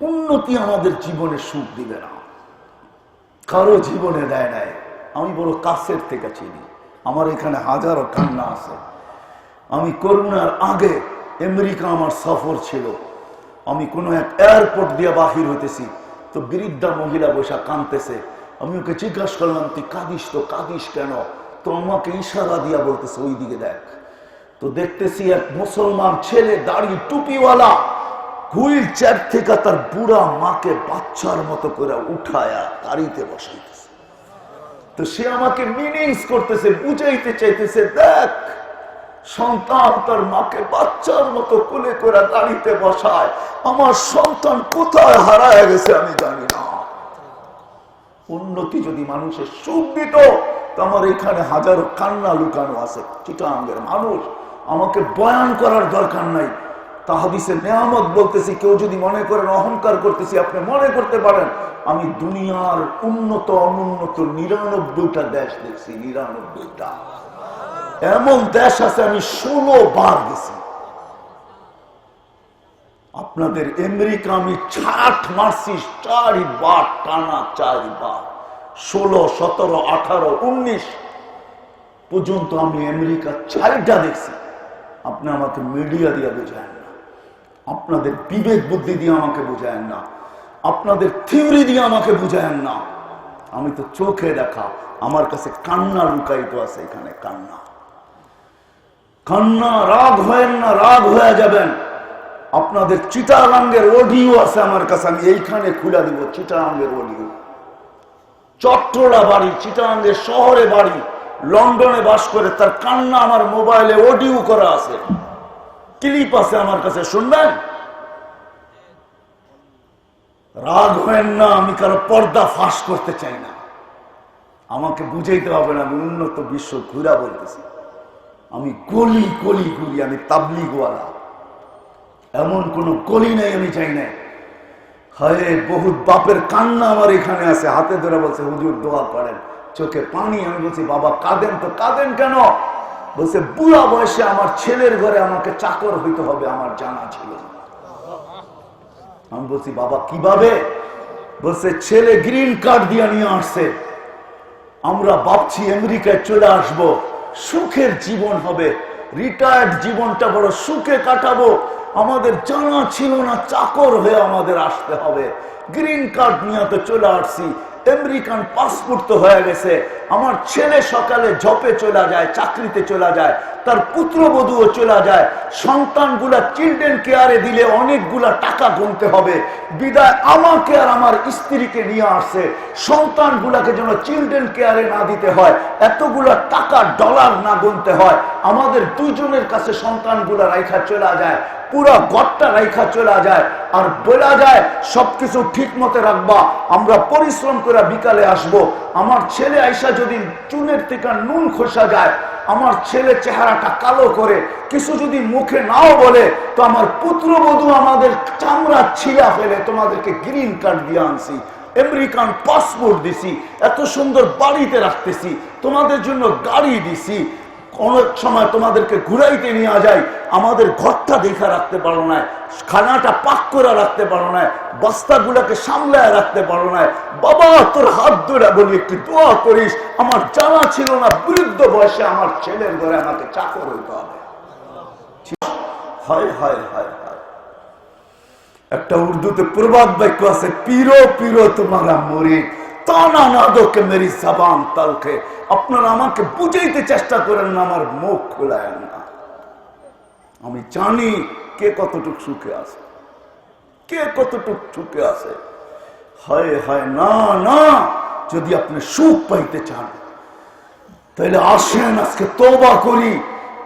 উন্নতি আমাদের জীবনে সুখ দিবে না। কারও জীবনে দেয় নাই। আমি বড় কাছের থেকে চিনি। আমার এখানে হাজারো কান্না আছে। আমি করোনার আগে আমেরিকা আমার সফর ছিল। আমি কোনো এক এয়ারপোর্ট দিয়ে বাহির হইতেছি। তো বৃদ্ধা মহিলা বসা কাঁদতেছে। আমি ওকে জিজ্ঞাসা করলাম, তুই কাঁদিস তো? কাঁদিস কেন? তো আমাকে ইশারা দিয়া বলতেছে ওই দিকে দেখ। তো দেখতেছি এক মুসলমান ছেলে, দাড়ি টুপিওয়ালা। হুইল চেয়ার থেকে তার বুড়া মাকে বাচ্চার মতো করে উঠায়া গাড়িতে বসাইতেছে। তো সে আমাকে মিনিংস করতেছে, বুঝাইতে চাইতেছে, দেখ, সন্তান তার মাকে বাচ্চার মতো কোলে করে গাড়িতে বসায়। আমার সন্তান কোথায় হারায় গেছে আমি জানি না। উন্নতি যদি মানুষের সুখ দিত আমার এখানে হাজারো কান্না লুকানো আছে। চিটাঙ্গের মানুষ, আমাকে বয়ান করার দরকার নাই। তাহাদিসের নেয়ামত বলতেছি, কেউ যদি মনে করেন অহংকার করতেছি, আপনি মনে করতে পারেন, আমি দুনিয়ার উন্নত, অনুন্নত, নিরানব্বইটা দেশ দেখছি, নিরানব্বইটা। এমন দেশ আছে, আমি ষোলো বার গেছি আপনাদের আমেরিকা আমি ছাট মারছি, চারিবার, টানা চারিবার। ষোলো, সতেরো, আঠারো, উনিশ পর্যন্ত আমি আমেরিকা চারিটা দেখছি। আপনি আমাকে মিডিয়া দিয়ে বোঝায়েন না আপনাদের বিবেক বুদ্ধি দিয়ে আমাকে বোঝায়েন না। আপনাদের থিওরি দিয়ে আমাকে বুঝায়েন না। আমি তো চোখে দেখা, আমার কাছে কান্না লুকায়িত আছে এখানে, কান্না। কান্না, রাগ হয়েন না, রাগ হয়ে যাবেন। আপনাদের চিটারাঙ্গের অডিও আছে আমার কাছে, আমি এইখানে খুলে দিব চিটারাঙ্গের অডিও। চট্টলা বাড়ি চিটারাঙ্গের শহরে বাড়ি, লন্ডনে বাস করে তার কান্না আমার মোবাইলে অডিও করা আছে। ক্লিপ আছে আমার কাছে, শুনবেন? রাগ হয়েন না, আমি কারও পর্দা ফাঁস করতে চাই না। আমাকে বুঝাইতে হবে না, আমি উন্নত বিশ্ব ঘুরা বলতেছি। আমি গলি গলি ঘুরি, আমি তাবলিগওয়ালা। এমন কোন গলি নাই, আমি চাই না হয়, বহুত বাপের কান্না আমার এখানে আছে। হাতে ধরে বলছে, হুজুর দোয়া করেন, চোখে পানি। আমি বলছি, বাবা, কাঁদেন তো, কাঁদেন কেন? বলছে, বুড়া বয়সে আমার ছেলের ঘরে আমাকে চাকর হইতে হবে, আমার জানা ছিল আমি বলছি, বাবা, কীভাবে? বলছে, ছেলে গ্রিন কার্ড দিয়ে নিয়ে আসছে। আমরা ভাবছি আমেরিকায় চলে আসব, সুখের জীবন হবে রিটায়ার্ড জীবনটা বড় সুখে কাটাবো, আমাদের জানা ছিল না, চাকর হয়ে আমাদের আসতে হবে। গ্রিন কার্ড নিয়ে তো চলে আসছি আমেরিকান পাসপোর্ট তো হয়ে গেছে। আমার ছেলে সকালে জপে চলে যায় চাকরিতে চলে যায়। তার পুত্রবধূও চলে যায়। সন্তানগুলা চিলড্রেন কেয়ারে দিলে অনেকগুলা টাকা গুনতে হবে। বিদায় আমাকে আর আমার স্ত্রীকে নিয়ে আসছে সন্তানগুলাকে যেন চিলড্রেন কেয়ারে না দিতে হয়, এতগুলা টাকা ডলার না গুনতে হয়। আমাদের দুইজনের কাছে সন্তানগুলা রাইখা চলে যায়, পুরা গড়টা রাইখা চলে যায়। আর বলা যায়, সবকিছু ঠিক মতে রাখবা। আমরা পরিশ্রম করে বিকালে আসব। আমার ছেলে আইসা যদি চুনের থেকে নুন খোসা যায় আমার ছেলে চেহারাটা কালো করে, কিছু যদি মুখে নাও বলে, তো আমার পুত্রবধূ আমাদের চামড়া ছিঁড়া ফেলে, তোমাদেরকে গ্রিন কার্ড দিয়ে আনছি, আমেরিকান পাসপোর্ট দিছি, এত সুন্দর বাড়িতে রাখতেছি, তোমাদের জন্য গাড়ি দিছি অনেক সময় তোমাদেরকে ঘুরাইতে নিয়ে যায়, আমাদের ঘরটা দেখা রাখতে পারো না খানাটা পাক করে রাখতে পারো না বস্তাগুলোকে সামলায় রাখতে পারো না বাবা, তোর হাত ধরে বলি, একটু দোয়া করিস, আমার জানা ছিল না, বৃদ্ধ বয়সে আমার ছেলের ঘরে আমাকে চাকর হইতে হবে। হয় হয় হয়। একটা উর্দুতে প্রবাদ বাক্য আছে, পিরো পিরো, তোমারা মরি। আপনারা আমাকে বুঝাইতে চেষ্টা করেন না, আমার মুখ খোলায় না। আমি জানি কে কতটুক সুখে আছে। কে কতটুক সুখে আছে। হয় হয়, না না, যদি আপনি সুখ পাইতে চান তাহলে আসেন, আজকে তোবা করি।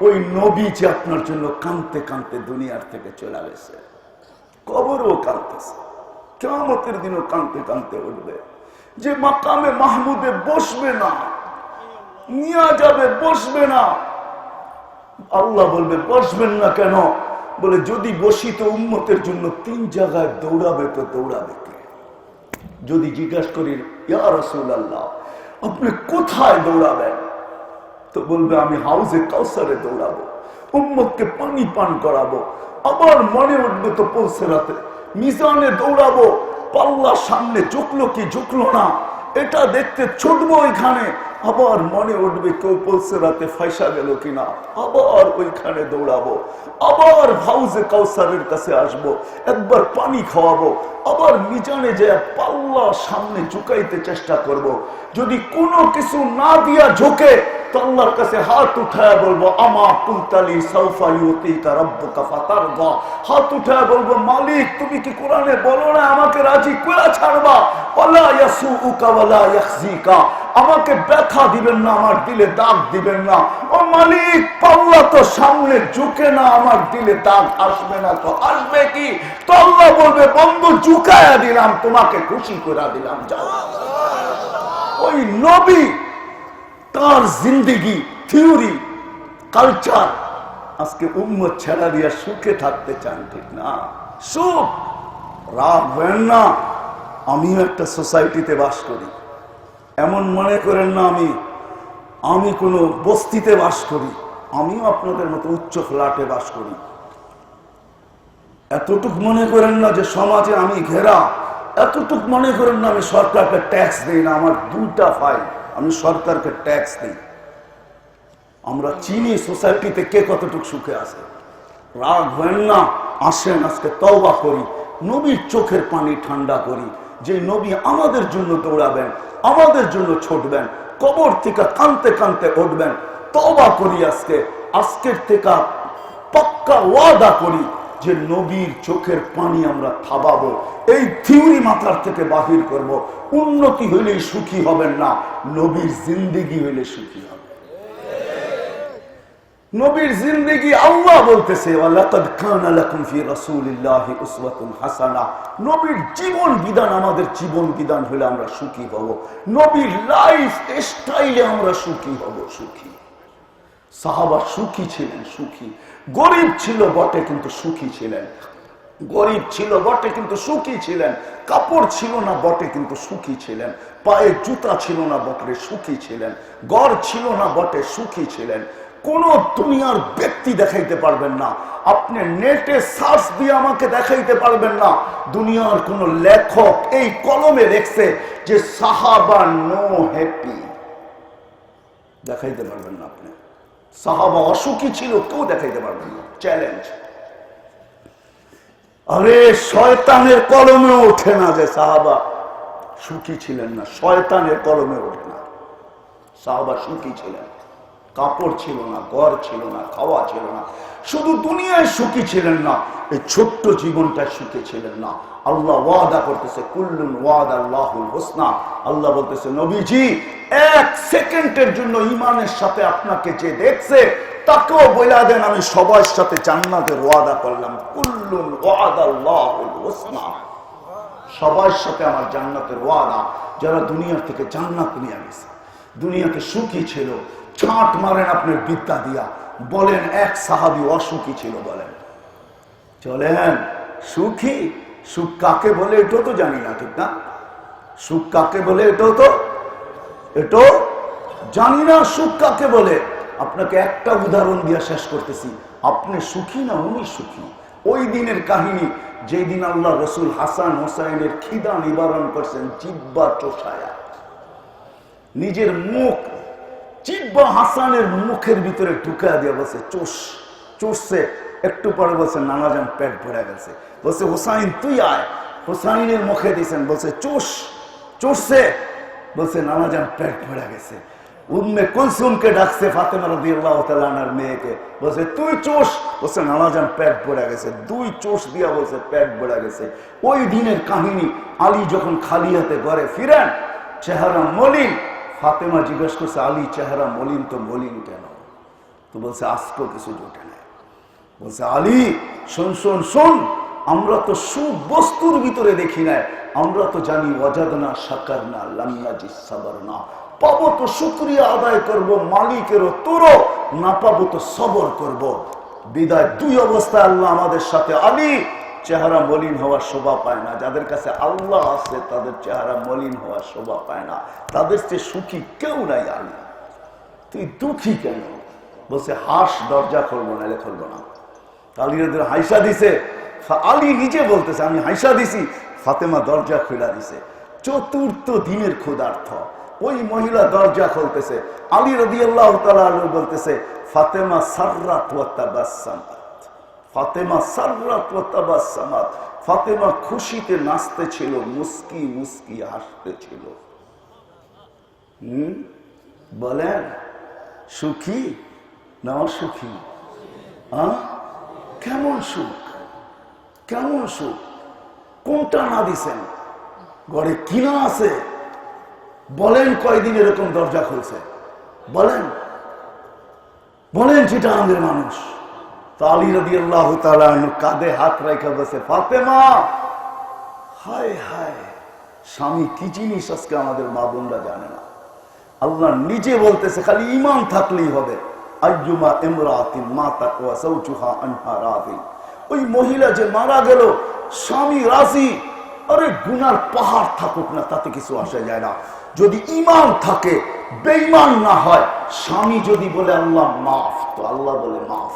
ওই নবী যে আপনার জন্য কানতে কানতে দুনিয়ার থেকে চলে গেছে। কবরও কানতেছে কেমতের দিনও কানতে কানতে উঠবে। যে মাকামে মাহমুদে বসবে না, নিয়ে যাবে, বসবে না। আল্লাহ বলবে, বসবেন না কেন? বলে, যদি বসি তো উম্মতের জন্য তিন জায়গায় দৌড়াবে তো দৌড়াবে যদি জিজ্ঞাসা করি, ইয়া আল্লাহ আপনি কোথায় দৌড়াবেন? তো বলবে, আমি হাউসে কাউসারে দৌড়াবো, উম্মতকে পানি পান করাবো, আবার মনে উঠবে তো পৌঁছে রাতে, মিজানে দৌড়াবো পাল্লার সামনে ঝুঁকলো কি ঝুঁকলো না? এটা দেখতে ছুটবো ওইখানে আবার মনে উঠবে কেউ পলসে রাতে ফাইসা গেল কিনা? আবার ওইখানে দৌড়াবো। আবার হাউজে কাউসারের কাছে আসব, একবার পানি খাওয়াবো, আবার মিজানে যে পাল্লা সামনে ঝুঁকাইতে চেষ্টা করব। যদি কোনো কিছু না দিয়া ঝুঁকে আমাকে রাজি করে ছাড়বা? ওয়ালা ইয়াসুউকা ওয়ালা ইয়াখজিকা। আমাকে ব্যথা দিবেন না, আমার দিলে দাগ দিবেন না। ও মালিক, পাল্লা তো সামনে ঝুঁকে না, আমার দিলে দাগ আসবে না তো আসবে কি? তো বলবে, বন্ধু ঝুঁকায়া দিলাম, তোমাকে খুশি করে দিলাম, যাও। ওই নবী, তার জিন্দিগি, থিওরি, কালচার, আজকে উম্মত ছেড়া দিয়া সুখে থাকতে চান, ঠিক না? সুখ, রাগ না। আমিও একটা সোসাইটিতে বাস করি। এমন মনে করেন না আমি আমি কোনো বস্তিতে বাস করি, আমিও আপনাদের মতো উচ্চ ফ্ল্যাটে বাস করি। এতটুক মনে করেন না যে সমাজে আমি ঘেরা, এতটুক মনে করেন না আমি সরকারকে ট্যাক্স দিই না, আমার দুটা ফাইল, আমি সরকারকে ট্যাক্স দিই। আমরা চিনি সোসাইটিতে কে কতটুক সুখে আছে। রাগ হেন না, আসেন আজকে তওবা করি, নবীর চোখের পানি ঠান্ডা করি যে নবী আমাদের জন্য দৌড়াবেন, আমাদের জন্য ছুটবেন, কবর থেকে কানতে কানতে উঠবেন, তওবা করি আজকে, আজকের থেকে পাক্কা ওয়াদা করি যে নবীর চোখের পানি আমরা থাবাবো, এই থিওরি মাথার থেকে বাহির করব। উন্নতি হইলেই সুখী হবেন না, নবীর জিন্দিগি হইলে সুখী হবে নবীর জিন্দেগি আল্লাহ বলতেছে নবীর জীবন বিধান আমাদের জীবন বিধান হলে আমরা সুখী হব। নবীর লাইফ স্টাইলে আমরা সুখী হব, সুখী। সাহাবা সুখী ছিলেন, সুখী। গরিব ছিল বটে, কিন্তু সুখী ছিলেন। গরিব ছিল বটে, কিন্তু সুখী ছিলেন। কাপড় ছিল না বটে, কিন্তু সুখী ছিলেন। পায়ে জুতা ছিল না বটে, সুখী ছিলেন। গড় ছিল না বটে, সুখী ছিলেন। কোন দুনিয়ার ব্যক্তি দেখাইতে পারবেন না। আপনি নেটে সার্চ দিয়ে আমাকে দেখাইতে পারবেন না। দুনিয়ার কোন লেখক এই কলমে লেখছে যে সাহাবা নো হ্যাপি। দেখাইতে পারবেন না আপনি। সাহাবা অসুখী ছিল, কেউ দেখাইতে পারবেন না। চ্যালেঞ্জ আরে, শয়তানের কলমে ওঠে না যে সাহাবা সুখী ছিলেন না। শয়তানের কলমে ওঠে না। সাহাবা সুখী ছিলেন। কাপড় ছিল না, ঘর ছিল না, খাওয়া ছিল না। শুধু দুনিয়ায় সুখী ছিলেন না, এই ছোট্ট জীবনটা সুখী ছিলেন না। আল্লাহ ওয়াদা করতেছে, কুল্লুন ওয়াদ আল্লাহুল হোসনা। আল্লাহ বলতেছে, নবীজি, এক সেকেন্ডের জন্য ইমানের সাথে আপনাকে যে দেখছে, তাকেও বইলা দেন, আমি সবার সাথে জান্নাতের ওয়াদা করলাম। কুল্লুন ওয়াদ আল্লাহুল হোসনা। সবার সাথে আমার জান্নাতের ওয়াদা, যারা দুনিয়ার থেকে জান্নাত নিয়ে গেছে, দুনিয়াতে সুখী ছিল ছাঁট মারেন আপনার বিদ্যা দিয়া। বলেন, এক সাহাবি অসুখী ছিল বলেন। চলেন, সুখী? সুখ কাকে বলে এটাও তো জানি না, ঠিক না? সুখ কাকে বলে এটাও তো, এটাও জানি না সুখ কাকে বলে। আপনাকে একটা উদাহরণ দিয়ে শেষ করতেছি। আপনি সুখী না উনি সুখী ওই দিনের কাহিনী, যেই দিন আল্লাহ রসুল হাসান হোসাইনের খিদা নিবারণ করছেন, জিব্বা চোষায়া। নিজের মুখ জিব্বা হাসানের মুখের ভিতরে ঢুকা দিয়ে বলছে চোষ, চষছে। একটু পরে বলছে, নানাজান পেট ভরে গেছে। বলছে, হোসাইন, তুই আয়। হোসাইনের মুখে দিয়েছেন, বলছে, চোষ, চষছে। বলছে, নানাজান পেট ভরে গেছে। উম্মে কুলসুমকে ডাকছে, ফাতেমা রাদিয়াল্লাহু তাআলার মেয়েকে। বলছে, তুই চোষ? বলছে, নানাজান পেট ভরে গেছে। দুই চোষ দিয়া বলছে, পেট ভরে গেছে। ওই দিনের কাহিনী আলী যখন খালি হাতে ঘরে ফিরেন, চেহারা মলিন। ফাতেমা জিজ্ঞেস করছে, আলী চেহারা মলিন তো মলিন কেন? তো বলছে, আজকেও কিছু জোটে নাই। বলছে, আলী, শোন শোন শোন, আমরা তো সুবস্তুর ভিতরে দেখি না আমরা তো জানি অজাদনা সাকার না লান্নাজি সাবার না পাবো তো শুক্রিয়া আদায় করব, মালিকেরও তোরও না পাবো তো সবর করব। বিদায় দুই অবস্থায় আল্লাহ আমাদের সাথে। আলী চেহারা মলিন হওয়ার শোভা পায় না। যাদের কাছে আল্লাহ আছে, তাদের চেহারা মলিন হওয়ার শোভা পায় না। তাদের চেয়ে সুখী কেউ নাই আলী। তুই দুঃখী কেন? বলছে, হাস, দরজা খুলবো না খুলবো না। কালিয়াদের হাইসা দিছে। আলী নিজে বলতেছে, আমি হাইসা দিছি। ফাতেমা দরজা খুলা দিছে। চতুর্থ দিনের ক্ষুধার্থ ওই মহিলা দরজা খুলতেছে। আলী রবি আল্লাহ বলতেছে, ফাতেমা সার্রাত তাবাসসামাত ফাতেমা সার্রাত ওয়া তাবাসসামাত ফাতেমা খুশিতে নাচতে ছিল মুস্কি মুস্কি হাসতে ছিল বলেন, সুখী না অসুখী? হ্যাঁ কেমন সুখ? কেমন সুখ? কোনটা না দিছেন? ঘরে কিনা আছে? বলেন কয়দিন এরকম দরজা খুলছে? বলেন। বলেন যেটা আমাদের মানুষ। তো আলী রবি আল্লাহ কাঁধে হাত বসে হায় হায়, স্বামী কি জিনিস আজকে আমাদের মা বোনরা জানে না। আল্লাহ নিজে বলতেছে, খালি ইমান থাকলেই হবে। ওই মহিলা যে মারা গেল, স্বামী রাজি। আরে গুনার পাহাড় থাকুক না, তাতে কিছু আসা যায় না। যদি ইমান থাকে, বেঈমান না হয়, স্বামী যদি বলে, আল্লাহ মাফ, তো আল্লাহ বলে, মাফ।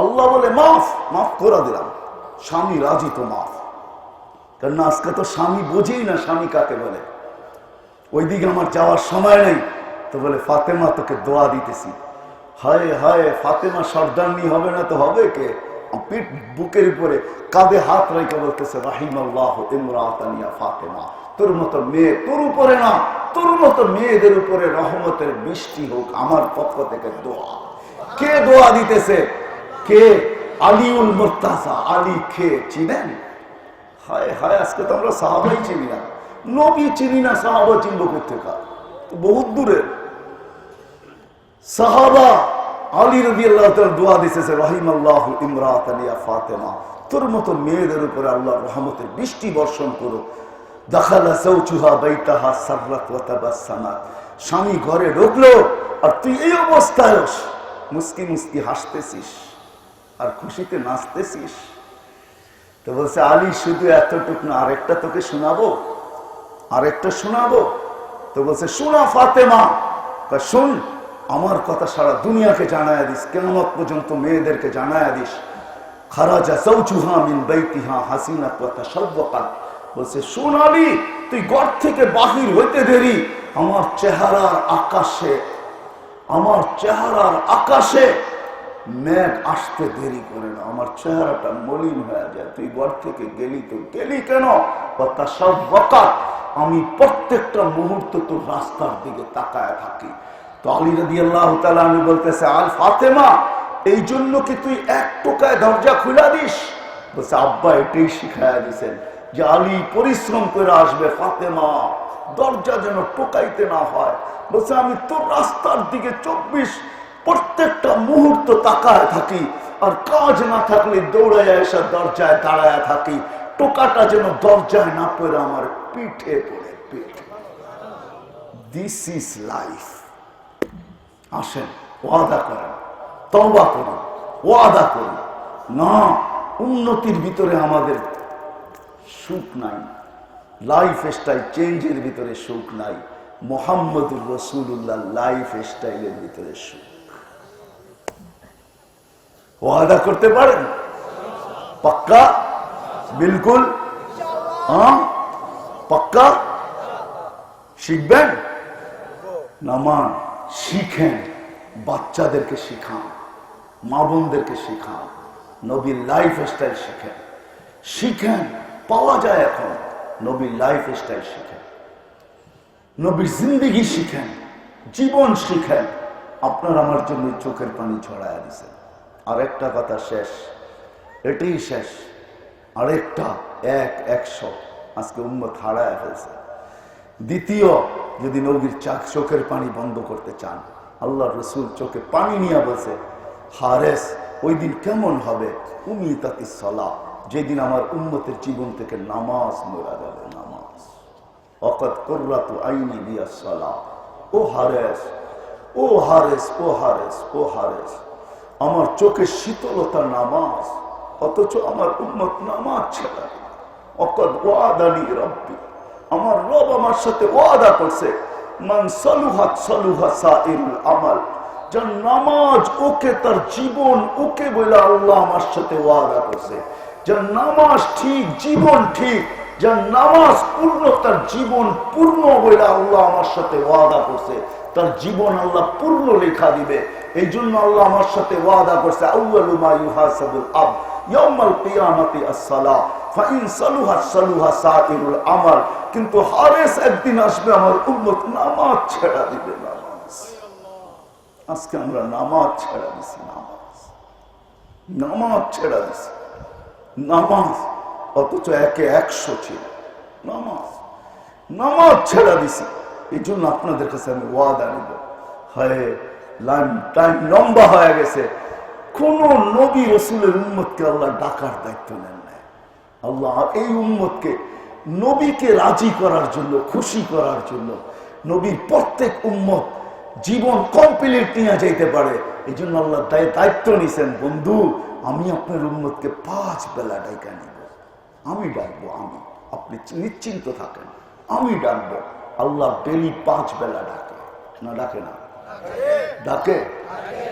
আল্লাহ বলে, মাফ মাফ করে দিলাম। স্বামী রাজি তো মাফ। কারণ আজকে তো স্বামী বোঝেই না স্বামী কাকে বলে। ওইদিকে আমার যাওয়ার সময় নেই। তো বলে, ফাতেমা তোকে দোয়া দিতেছি। হায় হায়, ফাতেমা সর্দারনি হবে না তো হবে কে? পিঠ বুকের উপরে কাঁধে হাত রেখে বলতেছে রাহিম আল্লাহ ইমরাতানিয়া ফাতেমা। তোর মতো মেয়ে তোর উপরে না, তোর মতো মেয়েদের উপরে রহমতের বৃষ্টি হোক আমার পক্ষ থেকে দোয়া। কে দোয়া দিতেছে? কে? আলিউল মুর্তাজা। আলী খে চিনেন? হায় হায়, আজকে তো আমরা সাহাবাই চিনি না। নবী চিনি না, সাহাবা চিনব কোথেকা বহুত দূরে। সাহাবা আলী রবি দোয়া দিতেছে রহিম আল্লাহ ইমরাত আলিয়া ফাতেমা। তোর মতো মেয়েদের উপরে আল্লাহ রহমতের বৃষ্টি বর্ষণ করো। দাখালা সৌচুহা বাইতাহা সাররাত ওয়া স্বামী ঘরে ঢুকলো, আর তুই এই অবস্থায় মুস্কি মুস্কি হাসতেছিস। আর খুশিতে নাচতেছিস? তো বলছে, আলী, শুধু এতটুক না, আরেকটা তোকে শোনাবো? আরেকটা শোনাবো? তো বলছে, শোনা ফাতেমা। শোন, আমার কথা সারা দুনিয়াকে জানায় দিস কেমন পর্যন্ত মেয়েদেরকে জানায় দিস। খারাজা মিন হাসিনা কথা বলছে তুই থেকে বাহির দেরি। আমার চেহারার আকাশে, আমার চেহারার আকাশে মেঘ আসতে দেরি করে না, আমার চেহারাটা মলিন হয়ে যায়। তুই ঘর থেকে গেলি তো গেলি কেন? আমি প্রত্যেকটা মুহূর্ত তোর রাস্তার দিকে তাকায় থাকি। তো আলী আল্লাহ আমি বলতেছে, আল ফাতেমা, এই জন্য কি তুই এক টোকায় দরজা খুলা দিস? বলছে, আব্বা এটাই শিখাইয়া দিছেন যে আলী পরিশ্রম করে আসবে ফাতেমা, দরজা যেন টোকাইতে না হয়। বলছে, আমি তোর রাস্তার দিকে চব্বিশ প্রত্যেকটা মুহূর্ত তাকায় থাকি আর কাজ না থাকলে দৌড়ায় এসে দরজায় দাঁড়ায় থাকি। টোকাটা যেন দরজায় না পড়ে, আমার পিঠে পড়ে, পিঠে। দিস ইজ লাইফ আসেন, ওয়াদা করেন তবা করুন, ওয়াদা করুন। না, উন্নতির ভিতরে আমাদের সুখ নাই। লাইফ স্টাইল চেঞ্জের ভিতরে সুখ নাই। মোহাম্মদুর রসুল্লাহ লাইফ স্টাইলের ভিতরে সুখ। ওয়াদা করতে পারেন? পাক্কা? বিলকুল? পাক্কা? শিখবেন? নামান শিখেন। বাচ্চাদেরকে শিখান। মা বোনদেরকে শিখান। নবীর লাইফ স্টাইল শিখেন। শিখেন, পাওয়া যায় এখন। নবীর লাইফ স্টাইল শিখেন। নবীর জিন্দিগি শিখেন। জীবন শিখেন। আপনার আমার জন্য চোখের পানি ছড়ায় দিছেন আরেকটা কথা শেষ। এটাই শেষ। আরেকটা, এক, একশো। আজকে উম্মত হারায় ফেলছে। দ্বিতীয়, যদি নবীর চাক চোখের পানি বন্ধ করতে চান আল্লাহ রসুল চোখে পানি নিয়ে বলছে, হারেস, ওই দিন কেমন হবে? উমি তাতি সলা যেদিন আমার উন্মতের জীবন থেকে নামাজ মোরা যাবে, নামাজ। অকত কররাতু আইনি দিয়া সলা। ও হারেস ও হারেস ও হারেস ও হারেস। আমার চোখে শীতলতা নামাজ, অথচ আমার উন্মত নামাজ ছেড়ে অকদ ওয়াদানি রব্বি, আমার রব আমার সাথে ওয়াদা করছে, মান নামাজ ওকে, তার জীবন ওকে আমার সাথে ওয়াদা নামাজ ঠিক, জীবন ঠিক যার নামাজ পূর্ণ, তার জীবন পূর্ণ বলে আল্লাহ আমার সাথে ওয়াদা করছে। তার জীবন আল্লাহ পূর্ণ লেখা দিবে। এই জন্য আল্লাহ আমার সাথে ওয়াদা করছে আমাল। কিন্তু একদিন আসবে, আমার নামাজ দিবে নামাজ। আজকে আমরা নামাজ নামাজ। নামাজ নামাজ। অথচ একে একশো ছিল। নামাজ। নামাজ ছেড়া দিছি। এই জন্য আপনাদের কাছে আমি ওয়াদা নিব। হয়, লাইন, টাইম লম্বা হয়ে গেছে। কোন নবী, রসুলের উম্মতকে আল্লাহ ডাকার দায়িত্ব নেন নাই। আল্লাহ এই উম্মতকে নবীকে রাজি করার জন্য, খুশি করার জন্য নবীর প্রত্যেক উম্মত জীবন কমপ্লিট নিয়ে যাইতে পারে। এই জন্য আল্লাহ দায়- দায়িত্ব নিছেন। বন্ধু, আমি আপনার উম্মতকে পাঁচ বেলা ডাইকা নিব। আমি ডাকবো, আমি। আপনি নিশ্চিন্ত থাকেন। আমি ডাকবো। আল্লাহ ডেলি পাঁচ বেলা ডাকে। না ডাকে না। ডাকে?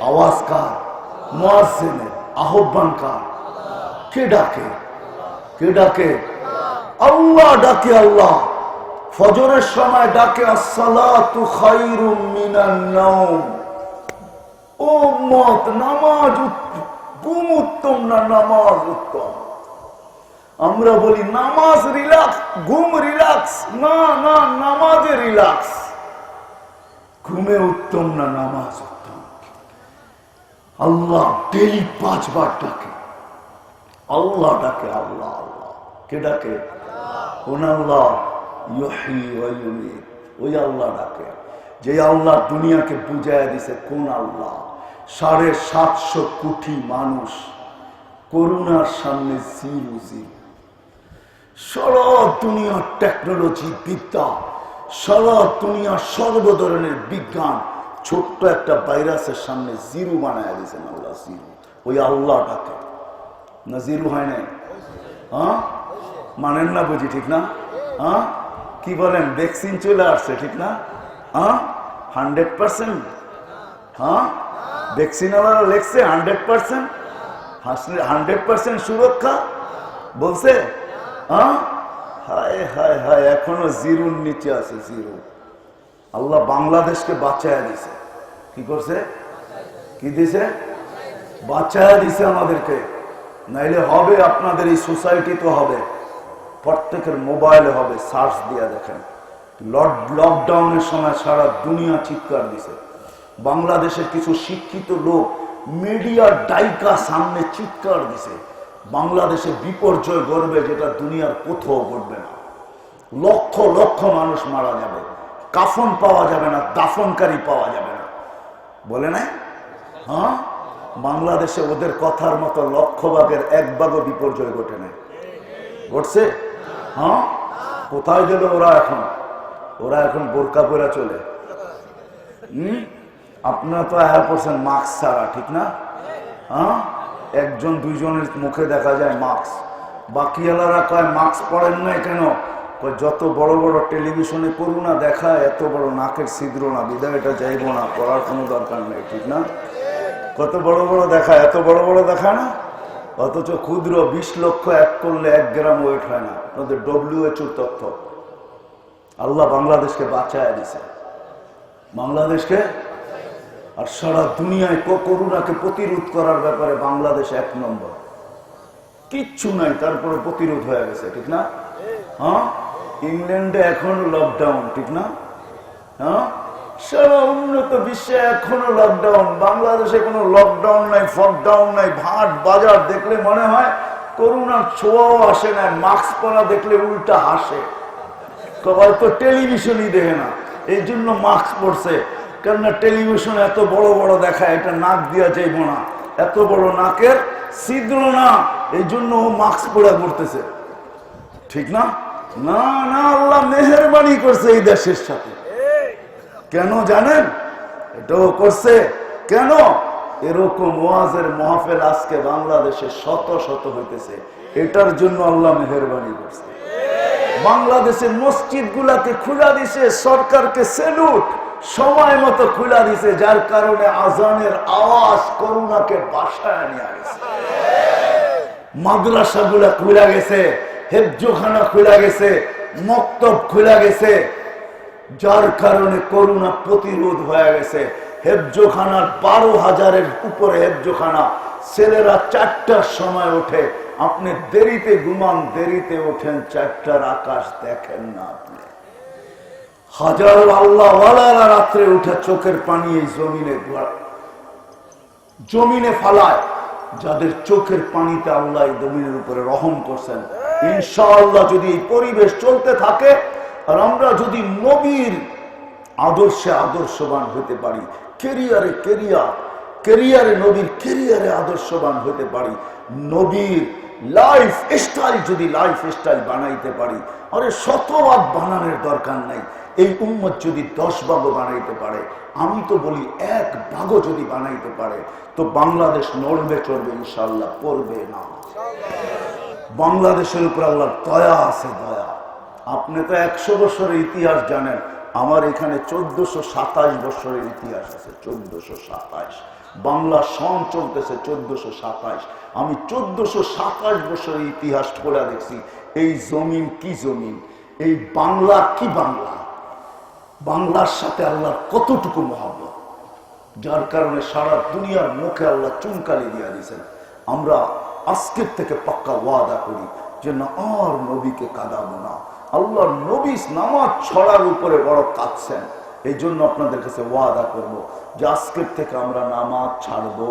আওয়াজ কার? মোয়াজ্জিনের আহ্বান কার? কে ডাকে? কে ডাকে? আল্লাহ ডাকে, আল্লাহ। ফজরের সময় ডাকে, আসসালাতু নামাজ উত্তম না নামাজ উত্তম? আমরা বলি নামাজ রিল্যাক্স, ঘুম রিল্যাক্স, না না, নামাজে রিল্যাক্স। ঘুমে উত্তম না নামাজ উত্তম? আল্লাহ ডেলি পাঁচবার ডাকে। আল্লাহ ডাকে, আল্লাহ আল্লাহ। কে ডাকে? ওই আল্লাহ ডাকে। যে আল্লাহ দুনিয়াকে বুঝাইয়া দিছে, কোন আল্লাহ? সাড়ে সাতশো কোটি মানুষ করুণার সামনে জিরো জিরো। সারা দুনিয়ার টেকনোলজি বিদ্যা সারা দুনিয়ার সর্ব ধরনের বিজ্ঞান। ছোট্ট একটা ভাইরাসের সামনে জিরো বানায় দিয়েছেন আল্লাহ, জিরো। ওই আল্লাহ ডাকে। না, জিরো হয় নাই? হ্যাঁ? মানেন না বুঝি, ঠিক না? হ্যাঁ? কি বলেন, ভ্যাকসিন চলে আসছে, ঠিক না? হ্যাঁ? Hundred percent? হ্যাঁ? ভ্যাকসিন ওরা লেখছে, হান্ড্রেড পার্সেন্ট? হান্ড্রেড পার্সেন্ট সুরক্ষা? বলছে হ্যাঁ? হায় এখনও জিরোর নিচে আছে, জিরো। আল্লাহ বাংলাদেশকে বাঁচায় দিছে। কি করছে? কি দিছে? বাঁচায় দিছে আমাদেরকে। নাইলে হবে আপনাদের এই সোসাইটি তো হবে। প্রত্যেকের মোবাইলে হবে, সার্চ দিয়ে দেখেন। লক- লকডাউনের সময় সারা দুনিয়া চিৎকার দিছে। বাংলাদেশের কিছু শিক্ষিত লোক, মিডিয়ার ডাইকা সামনে চিৎকার দিছে। বাংলাদেশে বিপর্যয় গড়বে যেটা দুনিয়ার কোথাও ঘটবে না। লক্ষ লক্ষ মানুষ মারা যাবে। কাফন পাওয়া যাবে না, দাফনকারী পাওয়া যাবে না। বলে নাই? হ্যাঁ? বাংলাদেশে ওদের কথার মতো লক্ষ ভাগের এক ভাগও বিপর্যয় ঘটে নাই। ঘটছে? হ্যাঁ? কোথায় গেল ওরা এখন? ওরা এখন বোরকা পরে চলে। হম? আপনারা তো হ্যাঁ করছেন মাস্ক ছাড়া, ঠিক না? হ্যাঁ? একজন দুইজনের মুখে দেখা যায় মাস্ক। বাকি এলারা কয়, মাস্ক পরেন না কেন? যত বড় বড় টেলিভিশনে করুণা দেখা, এত বড় নাকের ছিদ্র না। বিদায় এটা যাইব না, পড়ার কোনো দরকার নেই, ঠিক না? কত বড় বড় দেখা, এত বড় বড় দেখায় না? অথচ ক্ষুদ্র বিশ লক্ষ এক করলে এক গ্রাম ওয়েট হয় না। আপনাদের ডব্লিউএচওর তথ্য। আল্লাহ বাংলাদেশকে বাঁচায় দিছে। বাংলাদেশকে আর সারা দুনিয়ায় করোনাকে প্রতিরোধ করার ব্যাপারে বাংলাদেশ এক নম্বর। কিচ্ছু নাই, তারপরে প্রতিরোধ হয়ে গেছে, ঠিক না? হ্যাঁ? ইংল্যান্ডে এখনও লকডাউন ঠিক না? হ্যাঁ? সারা উন্নত বিশ্বে এখনও লকডাউন বাংলাদেশে কোনো লকডাউন নাই ফকডাউন নাই, ভাট বাজার দেখলে মনে হয় করোনার ছোঁয়াও আসে না, মাস্ক পরা দেখলে উল্টা হাসে। হয়তো টেলিভিশনই দেখে না এই জন্য মাস্ক পরছে। কেননা টেলিভিশন এত বড় বড় দেখায়, এটা নাক দিয়া যাইব না। এত বড় নাকের ছিদ্র না, এই জন্য ও মাস্ক পরে করতেছে ঠিক না? না না, আল্লাহ মেহরবানি করছে এই দেশের সাথে। কেন জানেন? এটাও করছে। কেন? এরকম ওয়াজের মহাফেল আজকে বাংলাদেশে শত শত হইতেছে। এটার জন্য আল্লাহ মেহরবানি করছে। বাংলাদেশের মসজিদ গুলাকে খোলা দিছে, সরকারকে সেলুট। সময় মতো খুলা দিছে, যার কারণে আজানের আওয়াজ করুণাকে বাসায় নিয়ে গেছে। মাদ্রাসা গুলা খুলা গেছে, হেফজোখানা খুলা গেছে, মক্তব খুলা গেছে, যার কারণে করোনা প্রতিরোধ হয়ে গেছে। হেফজোখানার বারো হাজারের উপরে হেফজোখানা, ছেলেরা চারটার সময় ওঠে। আপনি দেরিতে ঘুমান, দেরিতে ওঠেন, চারটার আকাশ দেখেন না আপনি। হাজারো আল্লাহ রাত্রে উঠে চোখের পানি এই জমিনে জমিনে ফালায়, যাদের চোখের পানিতে আল্লাহ জমিনের উপরে রহম করছেন। ইনশাআল্লাহ যদি এই পরিবেশ চলতে থাকে, আর আমরা যদি নবীর আদর্শে আদর্শবান হতে পারি, কেরিয়ারে কেরিয়ার, কেরিয়ারে নবীর কেরিয়ারে আদর্শবান হতে পারি, নবীর লাইফ স্টাইল যদি লাইফ স্টাইল বানাইতে পারি, আরে শতভাগ বানানোর দরকার নাই। এই উম্মত যদি দশ ভাগও বানাইতে পারে, আমি তো বলি এক ভাগও যদি বানাইতে পারে, তো বাংলাদেশ নড়বে, চড়বে ইনশাল্লাহ পড়বে না। বাংলাদেশের উপর আল্লাহর দয়া আছে, দয়া। আপনি তো একশো বছরের ইতিহাস জানেন, আমার এখানে চোদ্দশো সাতাশ বছরের ইতিহাস আছে, চোদ্দশো সাতাশ। বাংলা সন চলতেছে চোদ্দশো সাতাশ। আমি চোদ্দশো সাতাশ বছরের ইতিহাস পড়ে দেখছি, এই জমিন কি জমিন? এই বাংলা কি বাংলা? বাংলার সাথে আল্লাহর কতটুকু মহাব্বত? যার কারণে সারা দুনিয়ার মুখে আল্লাহ চুনকালি দিয়ে দিয়েছেন। আমরা আজকের থেকে পাক্কা ওয়াদা করি যে না, আর নবীকে কাঁদাবো না। আল্লাহর নবী নামাজ ছড়ার উপরে বড় কাঁদছেন। এই জন্য আপনাদের কাছে ওয়াদা করব যে আজকের থেকে আমরা নামাজ ছাড়বো।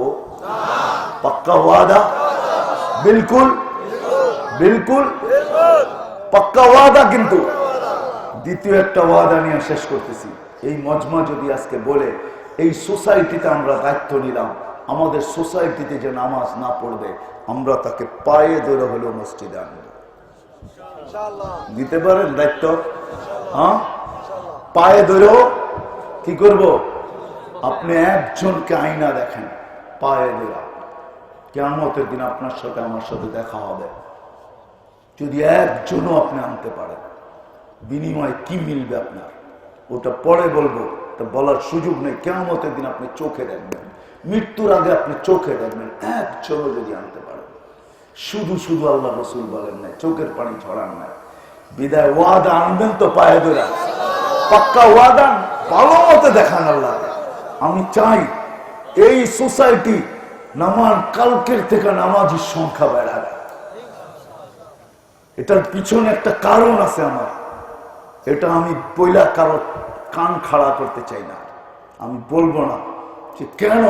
পাক্কা ওয়াদা? বিলকুল? বিলকুল? পাক্কা ওয়াদা কিন্তু দ্বিতীয় একটা ওয়াদা নিয়ে শেষ করতেছি। এই মজমা যদি আজকে বলে, এই সোসাইটিতে আমরা দায়িত্ব নিলাম, আমাদের সোসাইটিতে যে নামাজ না পড়বে, আমরা তাকে পায়ে ধরে হলেও মসজিদে আনব। দিতে পারেন দায়িত্ব? হ্যাঁ? পায়ে ধরেও কি করব? আপনি একজনকে আইনা দেখেন, পায়ে ধরা। কেমতের দিন আপনার সাথে, আমার সাথে দেখা হবে। যদি একজনও আপনি আনতে পারেন। বিনিময়ে কি মিলবে আপনার? ওটা পরে বলব, তা বলার সুযোগ নেই। কেমতের দিন আপনি চোখে দেখবেন। মৃত্যুর আগে আপনি চোখে দেখবেন। একজনও যদি আনতে পারেন। শুধু শুধু আল্লাহ রসুল বলেন নাই, চোখের পানি ছড়ান নাই। বিদায় ওয়াদা আনবেন তো পায়ে ধরা। পাক্কা ওয়াদা ভালো মতো দেখান আল্লাহ আমি চাই এই সোসাইটি নামার কালকের থেকে নামাজির সংখ্যা বেড়াবে। এটার পিছনে একটা কারণ আছে আমার। এটা আমি পয়লা কারও কান খাড়া করতে চাই না। আমি বলব না যে কেন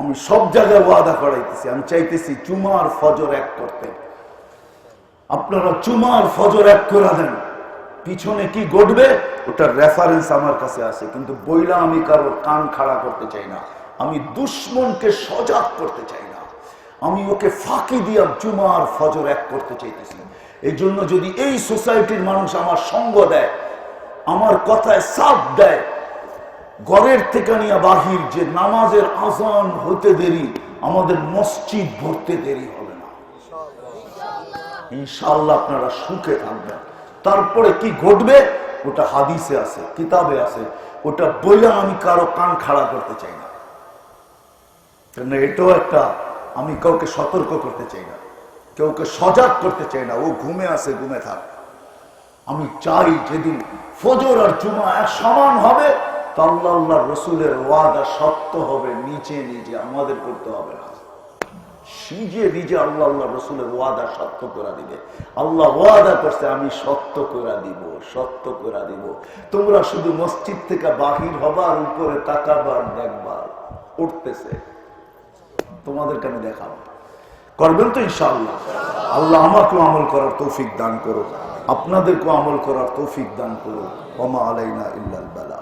আমি সব জায়গায় ওয়াদা করাইতেছি। আমি চাইতেছি চুমার ফজর এক করতে। আপনারা চুমার ফজর এক করে দেন। পিছনে কি ঘটবে ওটার রেফারেন্স আমার কাছে আছে, কিন্তু বইলা আমি কারও কান খাড়া করতে চাই না। আমি দুশ্মনকে সজাগ করতে চাই না। আমি ওকে ফাঁকি দিয়া জুমার ফজর এক করতে চাইতেছি। এই জন্য যদি এই সোসাইটির মানুষ আমার সঙ্গ দেয়, আমার কথায় সাপ দেয়, ঘরের থেকে নিয়ে বাহির যে নামাজের আজান হতে দেরি, আমাদের মসজিদ ভরতে দেরি হবে না। ইনশাল্লাহ আপনারা সুখে থাকবেন। তারপরে কি ঘটবে? ওটা হাদিসে আছে, কিতাবে আছে। ওটা বইলা আমি কারও কান খাড়া করতে চাই না। এটাও একটা আমি কাউকে সতর্ক করতে চাই না। কেউকে সজাগ করতে চাই না, ও ঘুমে আছে, ঘুমে থাক। আমি চাই যেদিন ফজর আর জুমা এক সমান হবে রসুলের ওয়াদা সত্য হবে, নিজে আমাদের করতে হবে না। নিজে আল্লাহ আল্লাহ রসুলের ওয়াদা সত্য করে দিবে। আল্লাহ ওয়াদা করছে, আমি সত্য করে দিব, সত্য করে দিব। তোমরা শুধু মসজিদ থেকে বাহির হবার উপরে তাকাবার দেখবার উঠতেছে। তোমাদেরকে আমি দেখাবো। করবেন তো ইনশাআল্লাহ। আল্লাহ আমাকেও আমল করার তৌফিক দান করো আপনাদেরকেও আমল করার তৌফিক দান করো ওমা আলাইনা ইল্লাল বালা।